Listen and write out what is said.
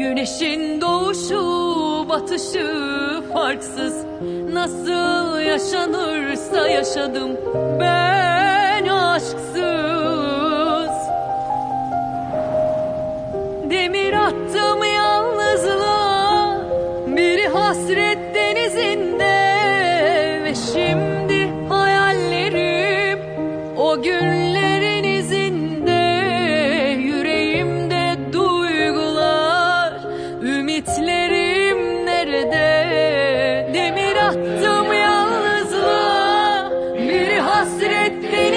Güneşin doğuşu batışı farksız. Nasıl yaşanırsa yaşadım ben aşksız. Demir attım yalnızlığa Bir hasret denizinde Ümitlerim nerede? Demir attım yalnızlığa, bir hasretti.